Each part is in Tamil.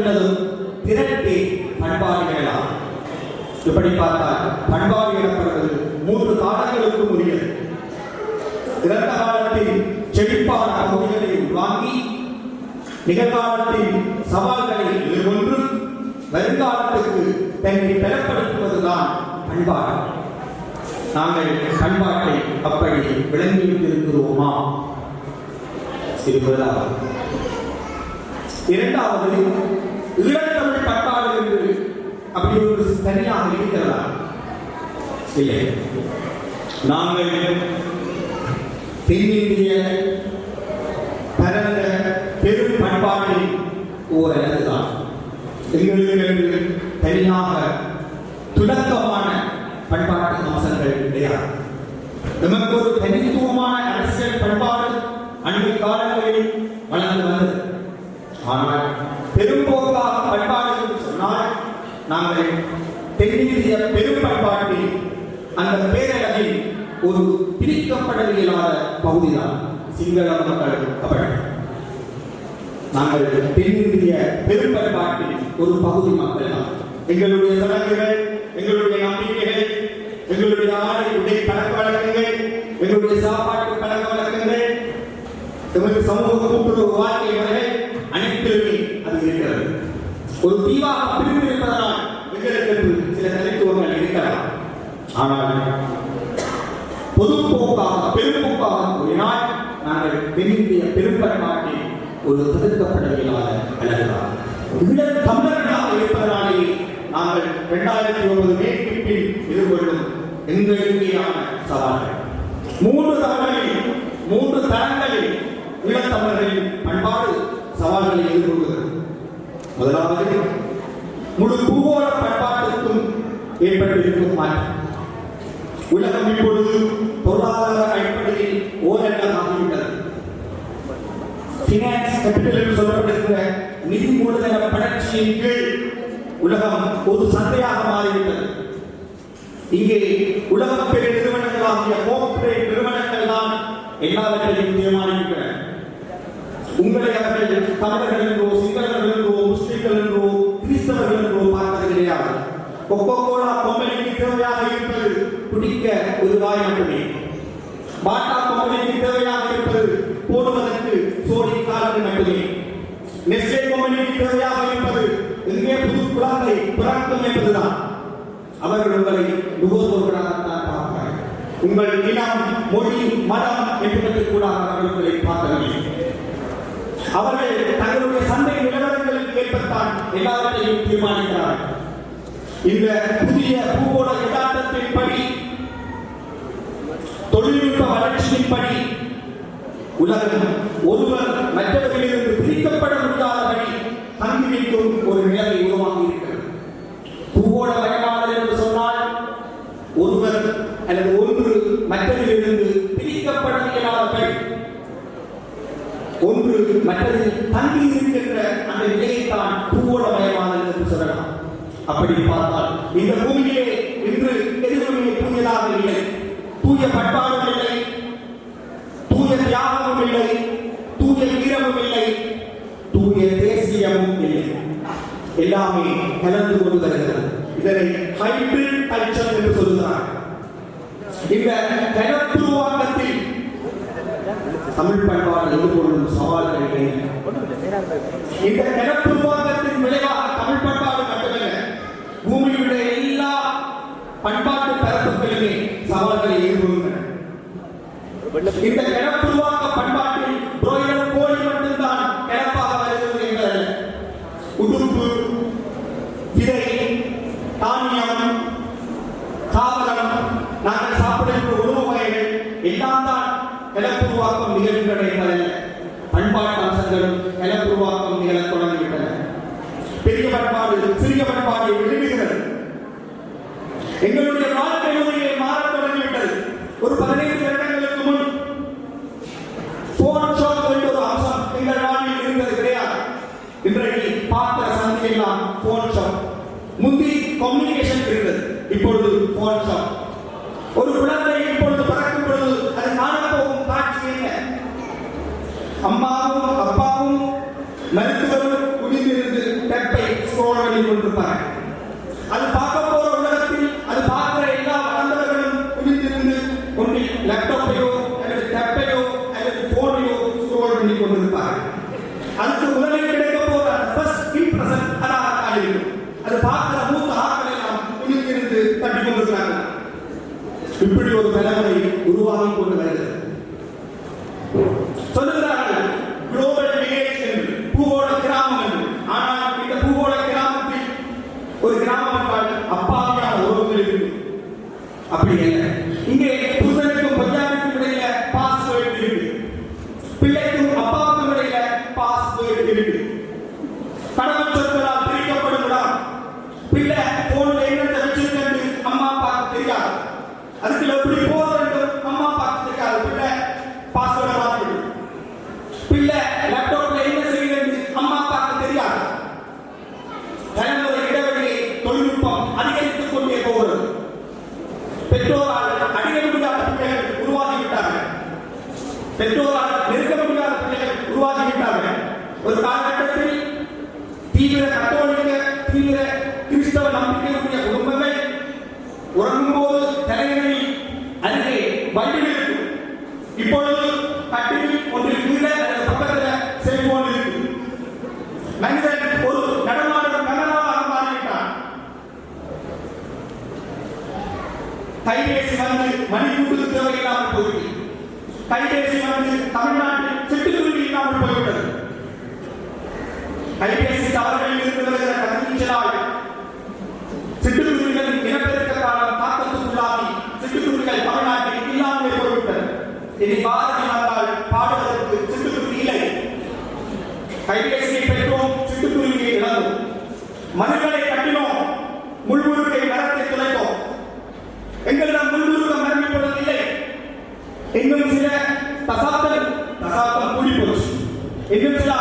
அம்சங்களிலும் திரட்டி பண்பாடு எனலாம் இப்படி பார்த்தால் பண்பாடு எனப்படுவது மூன்று காலங்களுக்கும் உரியது. இறந்த காலத்தில் செழிப்பான பகுதிகளை வாங்கி நிகழ்காலத்தின் சவால்களை எதிர்கொண்டு வருங்காலத்துக்கு தன்னை பலப்படுத்துவதுதான் பண்பாடு. நாங்கள் பண்பாட்டை அப்படி விளங்கி இது முதலாவது இரண்டாவது ஈழத்தமிழ் பண்பாடு என்று அப்படி ஒரு தனியாக இருக்கிறதா? இல்லை. நாங்கள் தென்னிந்திய பரந்த பெரும் பண்பாட்டின் ஓர் அல்லதுதான் எங்களுக்கு தனியாக துலக்கமான பண்பாட்டு அம்சங்கள் கிடையாது நமக்கு ஒரு தனித்துவமான அரசியல் பண்பாடு அண்மை காலங்களில் வளர்ந்து வந்தது. ஆனால் பெரும்போக்காக பண்பாடு என்று சொன்னால் நாங்கள் தென்னிந்திய பெரும் பண்பாட்டில் அந்த பேரழகில் ஒரு பிரிக்கப்பட இயலாத பகுதிதான் சிங்கள மக்கள் அவர்கள் நாங்கள் தென்னிந்திய பெரும் பண்பாட்டில் ஒரு பகுதி மக்கள் தான் எங்களுடைய சடங்குகள் எங்களுடைய நம்பிக்கைகள் எங்களுடைய ஆடை உடை பழக்க வழக்கங்கள் எங்களுடைய சாப்பாட்டு பழக்க வழக்கங்கள் எங்களுக்கு சமூக கூட்டுறவு வாழ்க்கை முறைகள் அனைத்திலுமே அது இருக்கிறது ஒரு தீவாக பிரிவு இருப்பதனால் எங்களுக்கு சில தனித்துவங்கள் இருக்கலாம் ஆனால் பொதுப்போக்காக பெரும்போக்காக கூறினால் நாங்கள் தென்னிந்திய பெரும்பண்பாட்டில் ஒரு தவிர்க்கப்பட இயலாத ஈழத் தமிழர்களாக இருப்பதனாலேயே நாங்கள் இரண்டாயிரத்தி ஒன்பது மேற்கிப்பில் எதிர்கொள்ளும் எங்களுக்கான சவால்கள். மூன்று தளங்களில் மூன்று தளங்களில் ஈழத்தமிழர்களின் பண்பாடு சவால்களை எதிர்கொள்கிறது முதலாவது முழு பூகோள பண்பாட்டுக்கும் ஏற்பட்டிருக்கும் மாற்றம் உலகம் இப்பொழுது பொருளாதார அடிப்படையில் ஓரங்கமாகிவிட்டது பினான்ஸ் கேபிட்டல் என்று சொல்லப்படுகிற நிதி மூலதன வளர்ச்சியின் கீழ் உலகம் ஒரு சந்தையாக மாறிவிட்டது. இங்கே உலக பெரிய நிறுவனங்களாகிய கோஆபரேட் நிறுவனங்கள் தான் எல்லாவற்றையும் தீர்மானிக்கின்றன உங்களை அவர்கள் தமிழர்கள் என்றோ சிங்களர்கள் என்றோ முஸ்லிம்கள் என்றோ கிறிஸ்தவர்கள் என்றோ பார்ப்பது கிடையாது. கொக்கோ கோலா கம்பெனிக்கு தேவையாக இருப்பது குடிக்க ஒரு வாய் மட்டுமே. பாட்டா கம்பெனிக்கு தேவையாக இருப்பது போடுவதற்கு சோடி காலங்கள் நெஸ்லே கம்பெனிக்கு தேவையாக இருப்பது எங்கே புது பிறக்கும் என்பதுதான். அவர்கள் உங்களை நுகர்வோர்களாகத்தான் உங்கள் இனம் மொழி மதம் என்பதற்கு கூட அவர்கள் உங்களை பார்க்கவில்லை அவர்கள் தங்களுடைய சந்தை நிலவரங்களுக்கு எல்லாவற்றையும் தீர்மானிக்கிறார்கள். இந்த புதிய பூகோள படி தொழில்நுட்ப வளர்ச்சியின்படி உலகம் ஒருவர் மற்றவர்களிலிருந்து பிரிக்கப்பட முடியாதபடி தங்கி வைக்கும் ஒரு நிலைமை உருவாகி இருக்கிறது. பூவோட மயமாதல் என்று சொன்னால் ஒருவர் அல்லது ஒன்று மற்றதிலிருந்து பிரிக்கப்பட இயலாதபடி ஒன்று மற்றது தங்கி இருக்கின்ற அந்த நிலையைத்தான் பூவோளமயமானது என்று சொல்லலாம். அப்படி பார்த்தால் இந்த பூமியிலே இன்று எதுவுமே தூயதாக இல்லை. தூய பண்பாடும் இல்லை. தூய தியாகமும் இல்லை. தூய ஈரமும் இல்லை தூய தேசியமும் இல்லை. எல்லாமே கலந்து கொண்டு வருகிறது இதனை ஹைபிரிட் கல்ச்சர் என்று சொல்கிறார் இந்த கலத்துருவாக்கத்தில் தமிழ் பண்பாடு எதிர்கொள்ளும் சவால்கள் இந்த கலத்துருவாக்கத்தின் விளைவாக தமிழ் பண்பாடு மட்டுமல்ல பூமியுடைய எல்லா பண்பாட்டு பரப்புகளிலே சவால்களை எதிர்கொள்கின்றன. இந்த கலத்துருவாக்க பண்பாட்டில் ಕೈ ಮೇಲೆ அதுக்கு எப்படி கைபேசி வந்து தமிழ்நாட்டில் சிட்டுக்குருவி இல்லாமல் போய்விட்டது. கைபேசி தவறுகளில் இருந்து வருகிற கதிர்வீச்சலால் சிட்டுக்குருவிகள் இனப்பெருக்க காலம் தாக்கத்துக்குள்ளாகி சிட்டுக்குருவிகள் தமிழ்நாட்டில் இல்லாமலே போய்விட்டது. இனி பாரதி நடந்தால் பாடுவதற்கு சிட்டுக்குருவி இல்லை. கைபேசியை If you're not.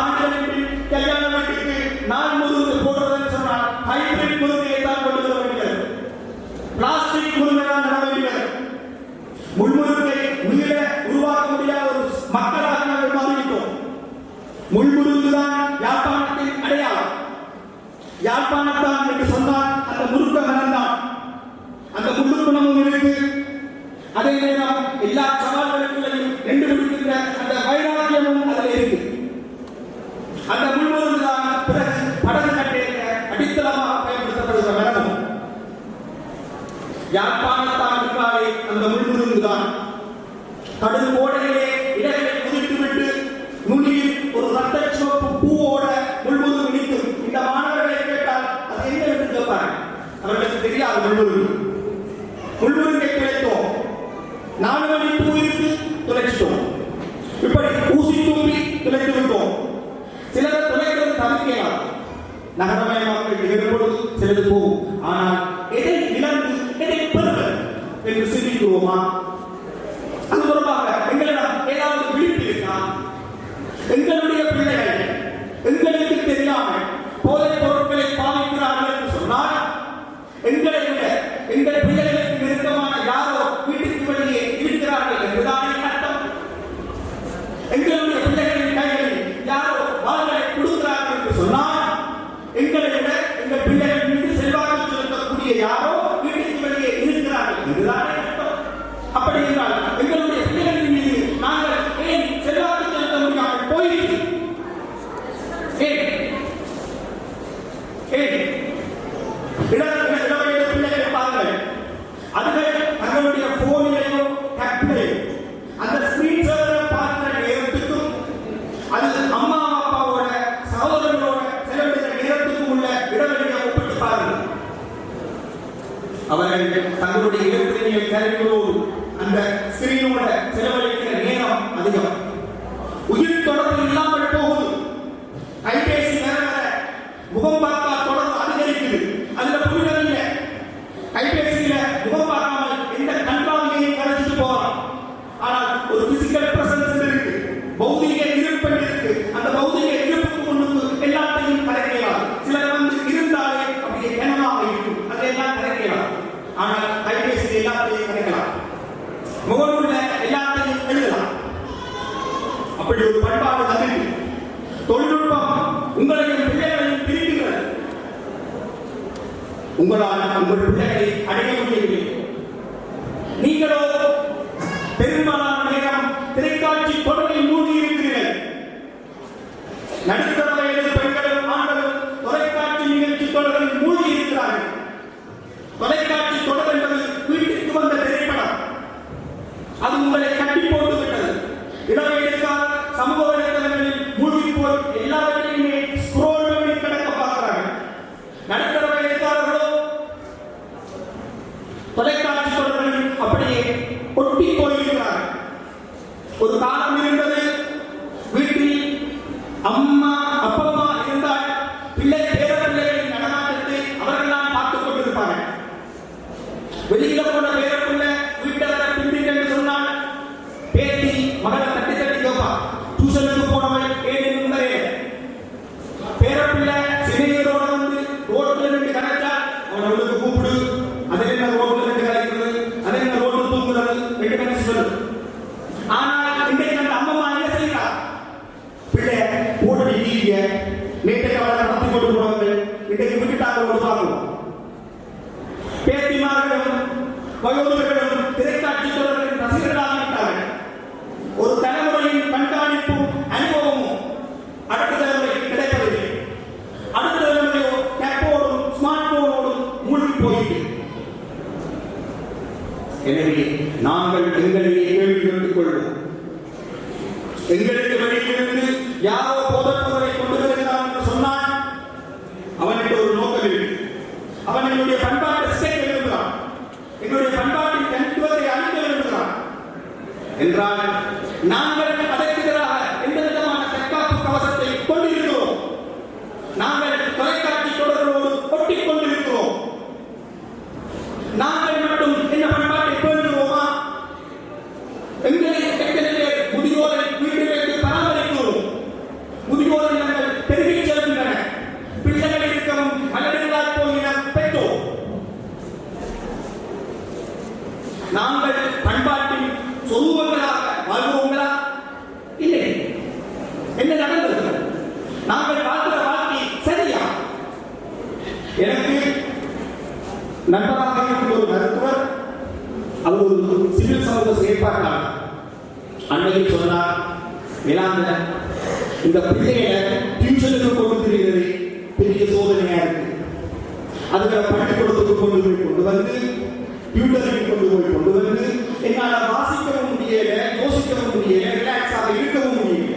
உயிர் தொடர்பு இல்லாமல் போகுது. கைபேசி எனவே நாங்கள் எங்களையே கேள்வி கேட்டுக் கொள்வோம். எங்களுக்கு வெளியிலிருந்து யாரோ போதனை கொண்டு வருகிறான் என்று சொன்னால் அவனுக்கு ஒரு நோக்கம் இருக்கு அவன் எங்களுடைய பண்பாட்டை சேர்க்க விரும்புகிறான். எங்களுடைய பண்பாட்டின் தனித்துவத்தை அழிக்க விரும்புகிறான். என்றால் நாங்கள் நாங்கள் பண்பாட்டின் சொரூபங்களாக வாழ்வோங்களா? இல்லை. என்ன நடந்தது? நாங்கள் வாழ்கிற வாழ்க்கை சரியா? எனக்கு நண்பராக இருக்கிற ஒரு மருத்துவர் அவர் ஒரு சிவில் சமூக செயற்பாட்டாளர். அன்னையில் சொன்னார் வேளாண்ட இந்த பிள்ளைய டியூஷனுக்கு கொண்டு தெரிகிறது பெரிய சோதனையா இருக்கு. அதுகளை பள்ளிக்கூடத்துக்கு கொண்டு போய் கொண்டு வந்து டியூட்டருக்கு கொண்டு போய் கொண்டு வந்து என்னால் வாசிக்கவும் முடியல யோசிக்கவும் முடியல ரிலாக்ஸாக இருக்கவும் முடியல.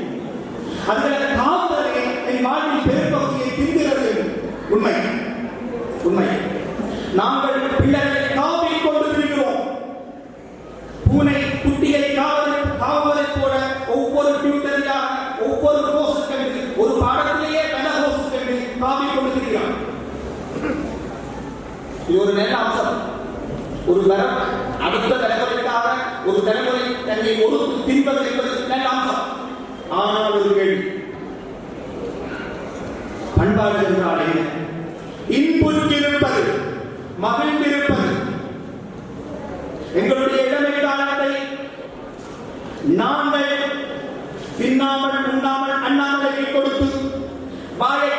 அதுகளை காவலே என் வாழ்வின் பெரும்பகுதியை தின்கிறது உண்மை. உண்மை. நாங்கள் பிள்ளைகளை காவில் கொண்டு இருக்கிறோம் பூனை குட்டியை காவல் காவலை போல ஒவ்வொரு டியூட்டரியாக ஒவ்வொரு கோர்ஸுக்கு ஒரு பாடத்திலேயே பல கோர்ஸுக்கு காவி கொடுக்கிறான் இது ஒரு நல்ல அம்சம். ஒரு அடுத்த தலைமுறைக்காக ஒரு தலைமுறை தன்னை ஒடுத்து திரிப்பது என்பது நல்ல அம்சம் ஆனால் ஒரு கேள்வி. பண்பாடு என்றால் என்ன இன்புற்றிருப்பது மகிழ்ந்திருப்பது எங்களுடைய இளமை காலத்தை நாங்கள் தின்னாமல் உண்ணாமல் அண்ணாமலை கொடுத்து வாயை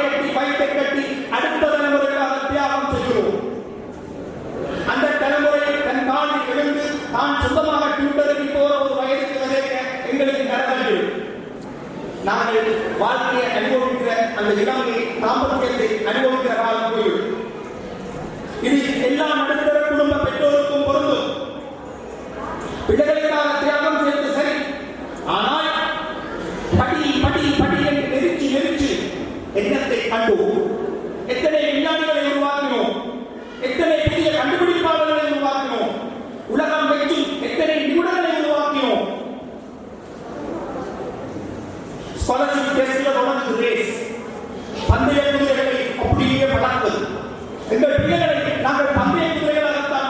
எங்கள் பிள்ளைகளை நாங்கள் பந்தய குதிரைகளாகத்தான்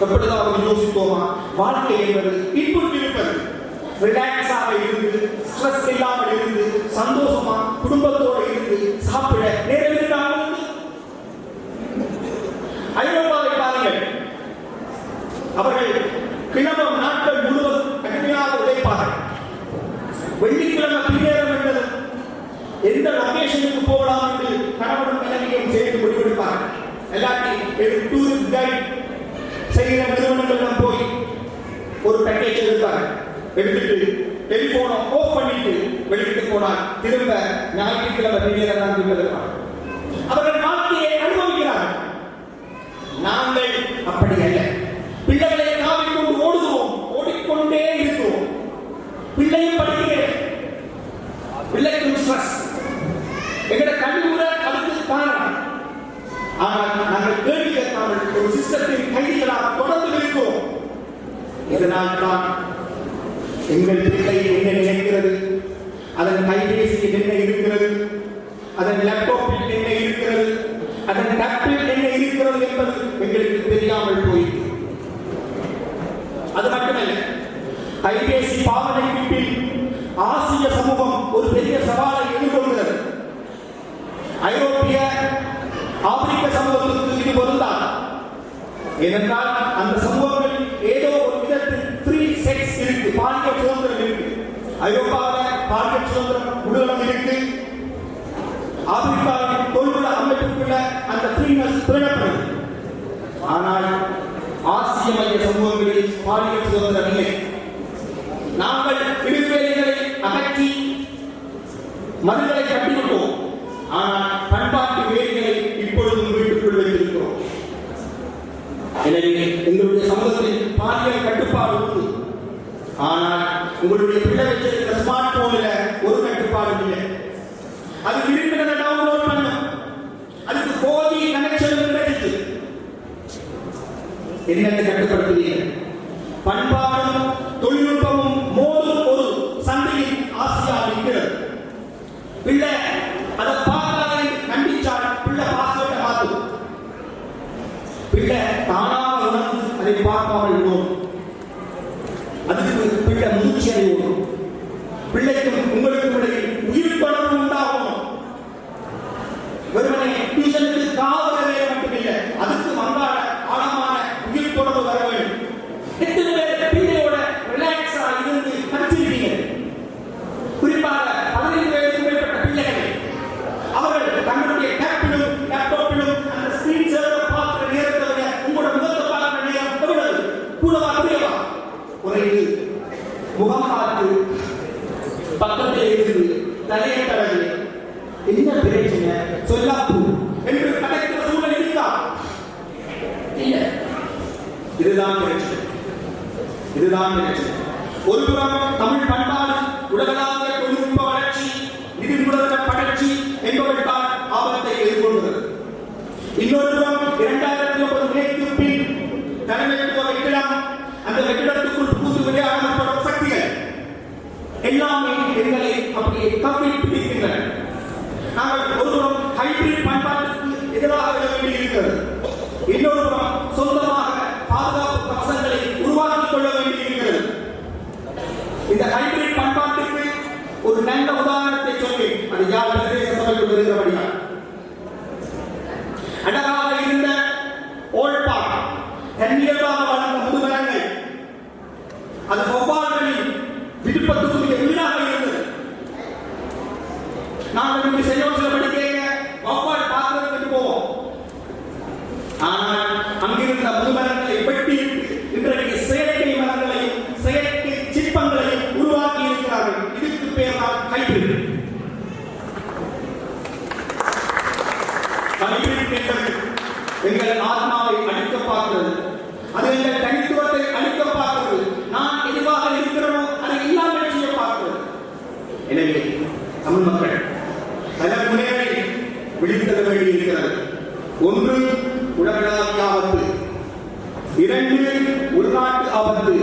எப்படிதான் எப்பொழுதாவது யோசித்தோமா வாழ்க்கை என்பது இன்புற்று இருப்பது. ரிலாக்ஸாக இருந்து ஸ்ட்ரெஸ் இல்லாமல் இருந்து சந்தோஷமா குடும்பத்தோடு இருந்து சாப்பிட நேரம் இல்லாமல் ஐரோப்பாவை பாருங்கள். அவர்கள் கிழமம் நாட்கள் முழுவதும் கடுமையாக உழைப்பார்கள். வெள்ளிக்கிழமை பின்னேறம் என்பது எந்த லொகேஷனுக்கு போகலாம் என்று கணவனும் மனைவியும் சேர்ந்து முடிவெடுப்பார் எல்லாத்தையும் டூரிஸ்ட் கைட் செய்கிற நிறுவனங்களிடம் போய் ஒரு பேக்கேஜ் எடுத்தார் எடுத்துட்டு டெலிபோனை ஆஃப் பண்ணிட்டு வெளியிட்டு போனார் திரும்ப ஞாயிற்றுக்கிழமை பின்னேறம் தான் திரும்ப அவர்கள் வாழ்க்கையை அனுபவிக்கிறார் நாங்கள் அப்படி அல்ல. ஆனால் நாங்கள் கேள்வி கேட்காமல் ஒரு சிஸ்டத்தின் கைதிகளாக தொடர்ந்து இருக்கிறோம் இதனால் தான் எங்கள் பிள்ளை என்ன நினைக்கிறது? அதன் கைபேசியில் என்ன இருக்கிறது? அதன் லேப்டாப்பில் என்ன இருக்கிறது? அதன் டேப்டில் என்ன இருக்கிறது என்பது எங்களுக்கு தெரியாமல் போயிற்று. அது மட்டுமல்ல கைபேசி பாவனைக்கு பின் ஆசிய சமூகம் ஒரு பெரிய சவாலை எதிர்கொள்கிறது. ஐரோப்பிய ஏனென்றால் அந்த சமூகங்களில் ஏதோ ஒரு விதத்தில் ஃப்ரீ செக்ஸ் இருக்கு பாலியல் சுதந்திரம் இருக்கு. ஐரோப்பாவில் பாலியல் சுதந்திரம் உடலம் இருக்கு. ஆப்பிரிக்காவின் தொல்குல அமைப்புக்குள்ள அந்த ஃப்ரீனஸ் பேணப்படுது ஆனால் ஆசிய மைய சமூகங்களில் பாலியல் சுதந்திரம் இல்லை. நாங்கள் இடுவேலைகளை அகற்றி மதுகளை கட்டி ஆனால் உங்களுடைய பிள்ளை வச்சிருக்கிற ஸ்மார்ட் போன்ல ஒரு கட்டுப்பாடும் இல்லை. அது விரும்பினதை டவுன்லோட் பண்ணும் அதுக்கு போதிய கனெக்ஷன் கிடைக்குது என்னென்ன கட்டுப்படுத்துவீங்க? பண்பா இதுதான் பிரச்சனை ஒருபுறம் தமிழ் பண்பாடு உலகளாவிய தொழில்நுட்ப வளர்ச்சி நிதி மூலதன வளர்ச்சி என்பவற்றால் ஆபத்தை எதிர்கொள்கிறது. இன்னொரு புறம் இரண்டாயிரத்தி ஒன்பது மேற்கு பின் தலைமைத்துவ வெற்றிடம் அந்த வெற்றிடத்துக்குள் புகுந்து விளையாடப்படும் சக்திகள். எல்லாமே எங்களை அப்படியே கப்பி பிடிக்கின்றன. நாங்கள் ஒருபுறம் ஹைபிரிட் பண்பாட்டுக்கு எதிராக இருக்கிறது இன்னொரு புறம் சொந்தமாக பாதுகாப்பு கவசங்களை உருவாக்கிக் கொள்ள வேண்டியிருக்கிறது இந்த ஹைபிரிட் பண்பாட்டுக்கு ஒரு நல்ல உதாரணத்தை சொல்லி அது யார் பிரதேச சபைக்கு வருகிறபடியால் அழகாக இருந்த ஓல்பா தன்னியல்பாக வளர்ந்த முதுமரங்கள் அது வௌவால்களின் விருப்பத்துக்குரிய வீடாக இருந்தது நாங்கள் இங்கு செய்யோசில படிக்க வௌவால் பார்க்கறதுக்கு போவோம் எங்கள் ஆத்மாவை அழிக்க பார்க்கிறது அது எங்கள் தனித்துவத்தை அழிக்க பார்க்கிறது நான் எதுவாக இருக்கிறனோ அதை இல்லாமல் செய்ய பார்க்கிறது எனவே தமிழ் மக்கள் பல முறைகளை விழித்தெழ வேண்டியிருக்கிறது ஒன்று உலகளாவிய ஆபத்து இரண்டு உள்நாட்டு ஆபத்து.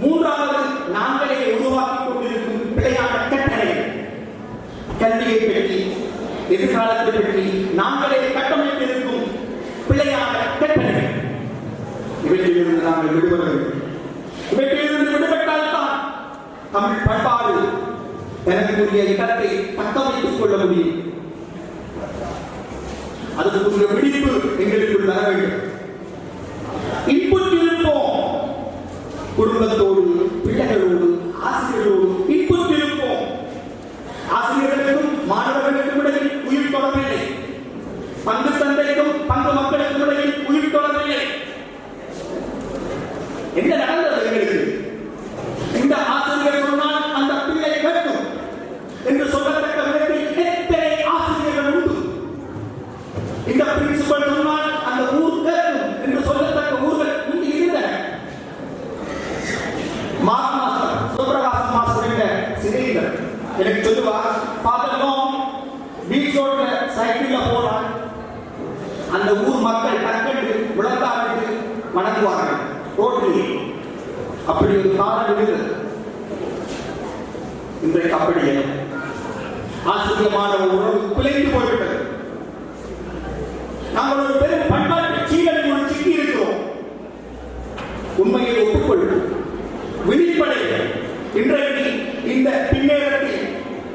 மூன்றாவது நாங்களே உருவாக்கிக் கொண்டிருக்கும் பிழையான கட்டளை. கல்வியை பற்றி எதிர்காலத்தை பற்றி நாங்களே கட்டமைத்திருக்கும் பிழையான கட்டளை. இவற்றிலிருந்து நாங்கள் விடுபட வேண்டும். இவற்றிலிருந்து விடுபட்டால்தான் தமிழ் பண்பாடு எனக்குரிய இடத்தை தக்க வைத்துக் கொள்ள முடியும். அதுக்குரிய விழிப்பு எங்களுக்குள் வர வேண்டும். இன்புற்று இருப்போம். குடும்பத்தோடு பிள்ளைகளோடு ஆசிரியர்களோடு இன்புற்று இருப்போம் ஆசிரியர்களுக்கும் மாணவர்களுக்கும் இடையில் உயிர் தொடர்பில்லை பங்கு தந்தைக்கும் பங்கு மக்களுக்கும் இடையில் உயிர் தொடர்பில்லை என்ன நடந்தது எங்களுக்கு இந்த ஆசிரியர் சொன்னால் அந்த பிள்ளை கேட்கும் என்று சொல்லத்தக்க விதத்தில் எத்தனை ஆசிரியர்கள் உண்டு இந்த பிரின்சிபல் சொன்னால் அந்த ஊர் கேட்கும் என்று சொல்லத்தக்க ஊர்கள் இங்கு இருந்தன. மார்க் மாஸ்டர் சுப்பிரகாச மாஸ்டர் என்ற சிறையில் எனக்கு சொல்லுவார் ஃபாதர் பீச்சோட பீச் சைக்கிள்ல போறான் அந்த ஊர் மக்கள் டக்கென்று விளக்காவிட்டு வணங்குவார்கள் ரோட்டிலே அப்படி ஒரு காலம் இருந்தது. இன்றைக்கு அப்படியே ஆசிரியமான உறவு குலைந்து போய்விட்டது. நாங்கள் ஒரு பெரும் பண்பாட்டு சீரழிவு சிக்கி இருக்கிறோம். உண்மையை ஒப்புக்கொள்ளும் விழிப்படைகள் இன்றைக்கு இந்த பின்னேரத்தில்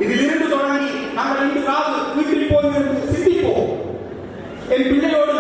இதிலிருந்து தொடங்கி நாங்கள் இன்று காது வீட்டில் போய் சிந்திப்போம். என் பிள்ளையோடு